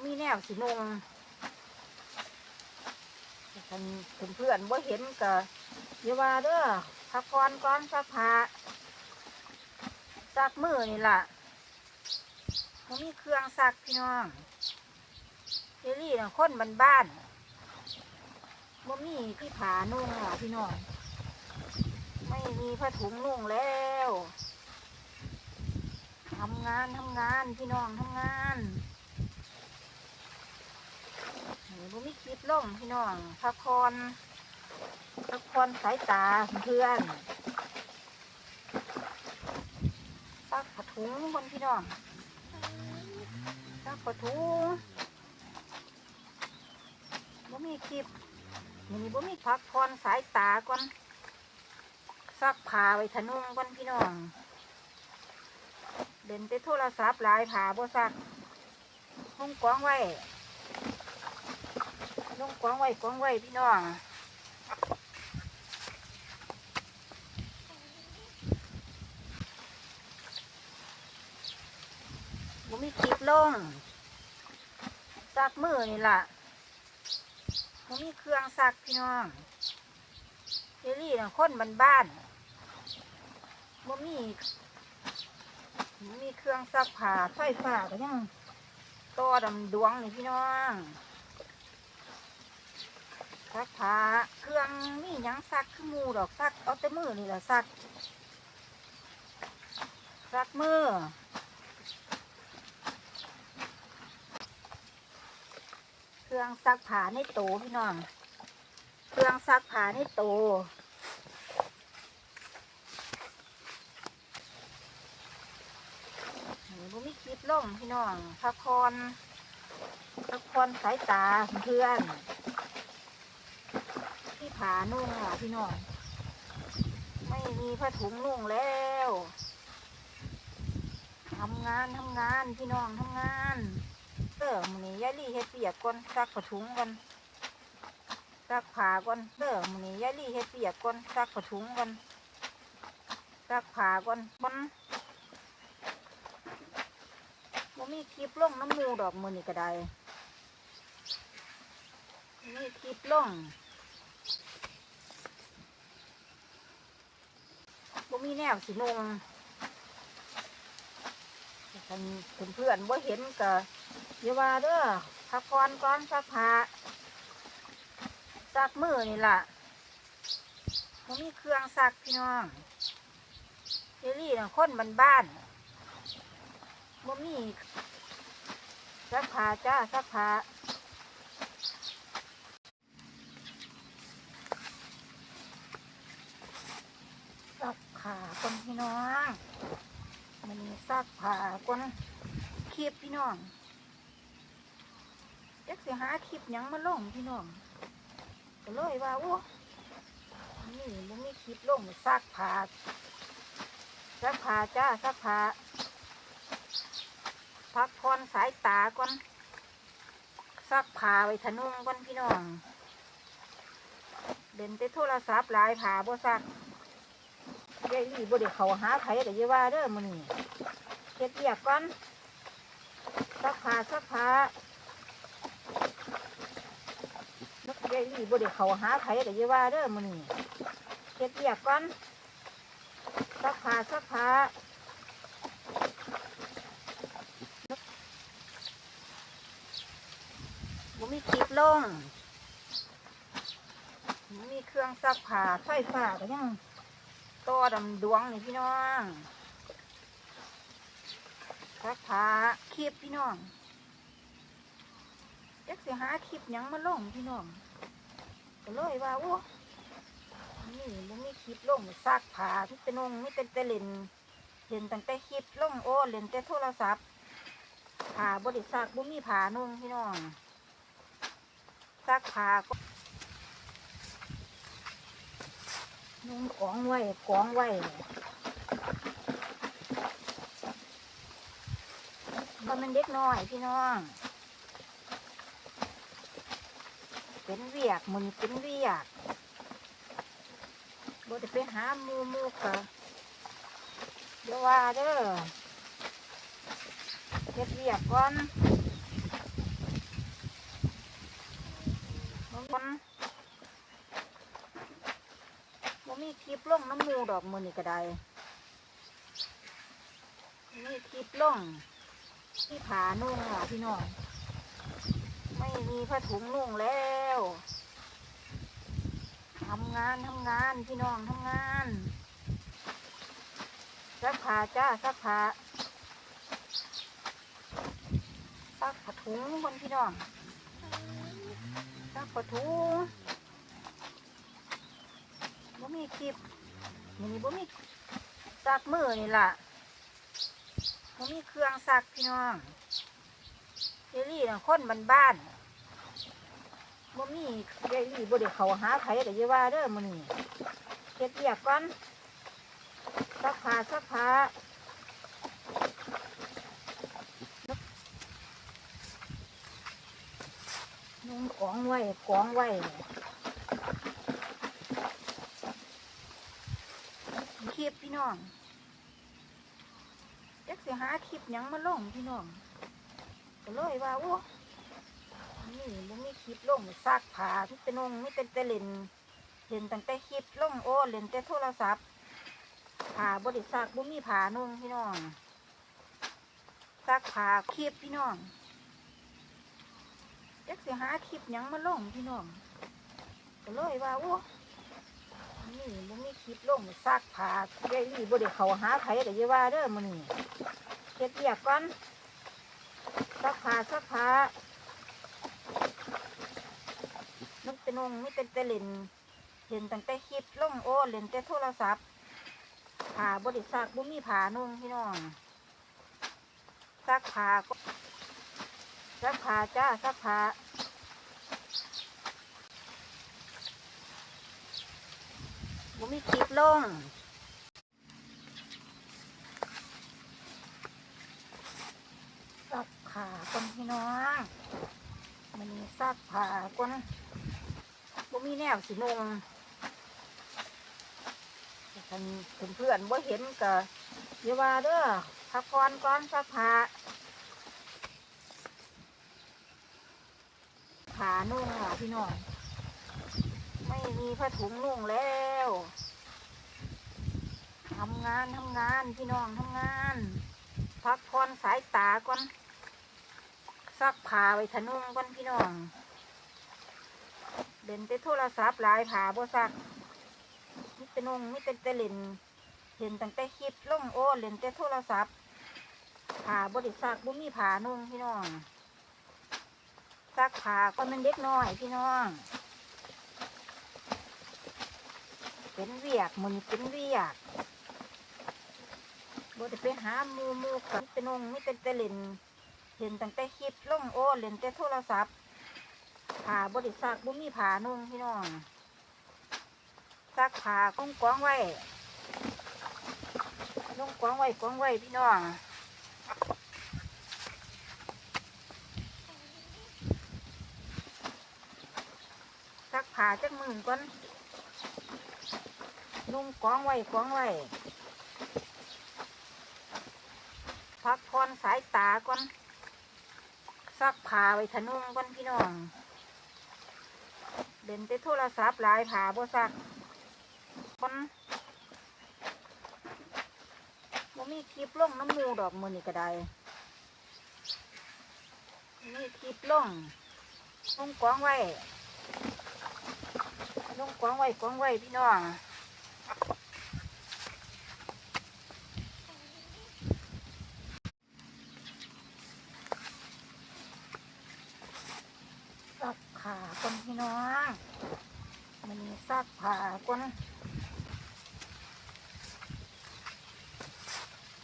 บ่มีแนวสินงคันเพื่อนๆบ่เห็นก็อย่าว่าเด้อพักก่อนก่อนสักผ้าซักมือนี่ล่ะบ่มีเครื่องซักพี่น้องเจลี่น่ะคนบ้านๆบ่มีที่ผานุ่งอะพี่น้องไม่มีผ้าถุงนุ่งแล้วทำงานทำงานพี่น้องทำงานเฮ้ย บ่มีคลิปลงพี่น้องพักผ่อนพักผ่อนสายตาเพื่อนซักผ้าถุงคนพี่น้องซักผ้าถุงบ่มีคลิปนี่บ่มีพักผ่อนสายตาก่อนซักผ้าไว้ทะนุ่งก่อนพี่น้องเด่นแต่โทรศัพท์หลายผ้าบ่ซักลงกองไว้ ลงกองไว้กองไว้พี่น้องบ่มีคลิปลงซักมือนี่ล่ะบ่มีเครื่องซักพี่น้องเจลี่น่ะคนบ้านบ้านๆบ่มีบ่มีเครื่องซักผ้าไฟฟ้าก็ยังต่อดำดวงนี่พี่น้อง ซักผ้าเครื่องนี่ยังซักคือหมูดอกซักเอาแต่มือนี่แหละซักซักมือเครื่องซักผ้าในโตพี่น้องเครื่องซักผ้าในโตนี่บ่มีคลิปลงพี่น้องพักผ่อนพักผ่อนสายตาเพื่อน ผานุ่งอะพี่น้องไม่มีผ้าถุงนุ่งแล้วทำงานทำงานพี่น้องทำงานเออมนี้ยายลี่เฮ็ดเปียกก่อนซักผ้าถุงก่อนซักผ้าก่อนเด้อมนี้ยายลี่เฮ็ดเปียกก่อนซักผ้าถุงก่อนซักผ้าก่อนก่อนบ่มีคลิปลงน้ำมูดอกมือนี้ก็ได้บ่มีคลิปลง มีแนวสินงคันเพื่อนๆบ่เห็นก็อย่าว่าเด้อพักก่อนก่อนซักผ้าซักมือนี่ล่ะมันมีเครื่องซักพี่น้องเจลี่นะคนบ้านบ้านบ่มีซักผ้าจ้าซักผ้าซัก ผ้าคนพี่น้องมันมีซักผ้าคนคลิปพี่น้องอยากสิหาคลิปยังมาลงพี่น้องก็เลยว่าโอ้นี่มันมีคลิปลงซักผ้าซักผ้าจ้าซักผ้าพักผ่อนสายตาก่อนซักผ้าไว้ทะนุ่งก่อนพี่น้องเด่นแต่โทรศัพท์หลายผ้าบ่ซัก ยายลี่บ่ได้เขาหาไผก็อย่าว่าเด้อมื้อนี้เฮ็ดเวียกก่อนซักผ้าซักผ้านึกยายลี่บ่ได้เขาหาไผก็อย่าว่าเด้อมื้อนี้เฮ็ดเวียกก่อนซักผ้าซักผ้าบ่มีคลิปลงมีเครื่องซักผ้าไฟฟ้าก็ยัง ต่อดำดวงนี่พี่น้องซักผาคลิปพี่น้องอยากสิหาคลิปยังมาลงพี่น้องก็เลยว่าโอ้นี่มันมีคลิปลงซักผาที่เป็นงไม่เป็นแต่เล่นเล่นตั้งแต่คลิปลงโอ้เล่นแต่โทรศัพท์ผาบริษัทบ่มีผานุ่งพี่น้องซักผาก็ นุ่งของไว้กองไว้ก็มันเด็กน้อยพี่น้อง เป็นเวียกมันเป็นเวียกบ่ได้ไปหามูมูกะเดี๋ยวว่าเด้อเก็บเวียกก่อนก่อน มีคลิปล่องน้ำมูดอกมือนี่ก็ได้มีคลิปล่องที่ผานุ่งอะพี่น้อง ไม่มีผ้าถุงนุ่งแล้วทำงานทำงานพี่น้องทำงานซักผ้าจ้าซักผ้าซักผ้าถุงคนพี่น้องซักผ้าถุง มีคลิปนี่บ่มีซักมือนี่ล่ะบ่มีเครื่องซักพี่น้องเจลี่น่ะคนบ้านบ้านบ่มีเจลี่บ่ได้เขาหาไผก็อย่าว่าเด้อมื้อนี้เฮ็ดเวียกก่อนซักผ้าซักผ้านุ่งกองไว้กองไว้ ลิปพี่น้องจักสิหาคลิปยังมาลงพี่น้องก็เลยว่าโอ้นี่มันมีคลิปลงซากผาที่เป็นองไม่เป็นแต่เล่นเล่นตั้งแต่คลิปลงโอ้เล่นแต่โทรศัพท์ผาบริษัทบุมีผานงพี่น้องซากผาคลิปพี่น้องจักสิหาคลิปยังมาลงพี่น้องก็เลยว่าโอ้ นี่มันมีคลิปลงซากผาเดี๋ยวนี้บริเขาหาไผแต่ยาว่าเด้อมันนี่เฮ็ดเรียกก่อนสักผาสักผานึกเป็นองไม่เป็นแต่เล่นเล่นตั้งแต่คลิปลงโอ้เล่นแต่โทรศัพท์ผาบริษัทบุมีผานุ่งพี่น้องซักผาก็ซักผ้าจ้าซักผ้า บุมีคลิปลงซักผ้าก่อนพี่น้องมันมีซักผ้าก่อนบ่มีแนวสินงท่านเพื่อนๆบ่เห็นก็อย่าว่าเด้อพักก่อนก่อนซักผ้าผ้านุ่งอะพี่น้อง ม่มีผ้าถุงนุ่งแล้วทำงานทำงานพี่น้องทำงาน พักผ่อนสายตาก่อนซักผ้าไว้ทะนุ่งก่อนพี่น้องเล่นแต่โทรศัพท์หลายผ้าบ่ซักนี่เป็นนุ่งนี่เป็นแต่เล่นเห็นตั้งแต่คลิปลงโอ้เล่นแต่โทรศัพท์ผ้าบ่ได้ซักบ่มีผ้านุ่งพี่น้องซักผ้าก็มันเด็กน้อยพี่น้อง เป็นเวียกมันเป็นเวียกบ่ได้ไปหาหมูหมูกับเป็นองไม่เป็นแต่เล่นเห็นตั้งแต่คลิปล่องโอ้เล่นแต่โทรศัพท์ผ้าบริษัทบุมีผ้านุ่งพี่น้องซักผ้ากองกองไว้นุ่งกองไว้กองไว้พี่น้องซักผ้าจักมือก่อน นุ่งกองไว้กองไว้พักผ่อนสายตาก่อนซักผ้าไว้ทะนุ่งก่อนพี่น้องเล่นแต่โทรศัพท์ลายผ้าบ่ซักก่อนบ่มีคลิปลงน้ำมูดอกมือนี่ก็ได้มีคลิปลงลงกองไว้ลงกองไว้กองไว้พี่น้อง ซักผ้าก่อน พี่น้องมันมีซักผ้าก่อน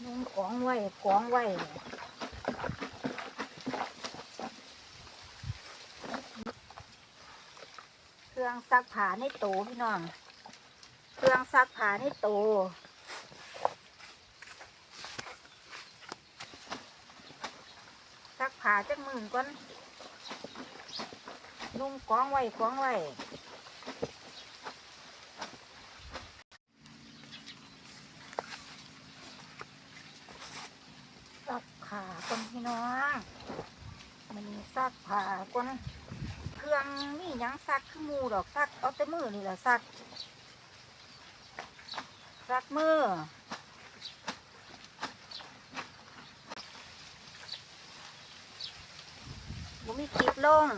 นุ่งกองไว้กองไว้เครื่องซักผ้าในโตพี่น้อง เครื่องซักผ้าในโตซักผ้าจักมือก่อน นุ่งกองไว้กองไว้ซักผ้าก่อนพี่น้องมันมีซักผ้าก่อนเครื่องนี่ยังซักคือหมูดอกซักเอาแต่มือนี่แหละซักซักมือบ่มีคลิปลง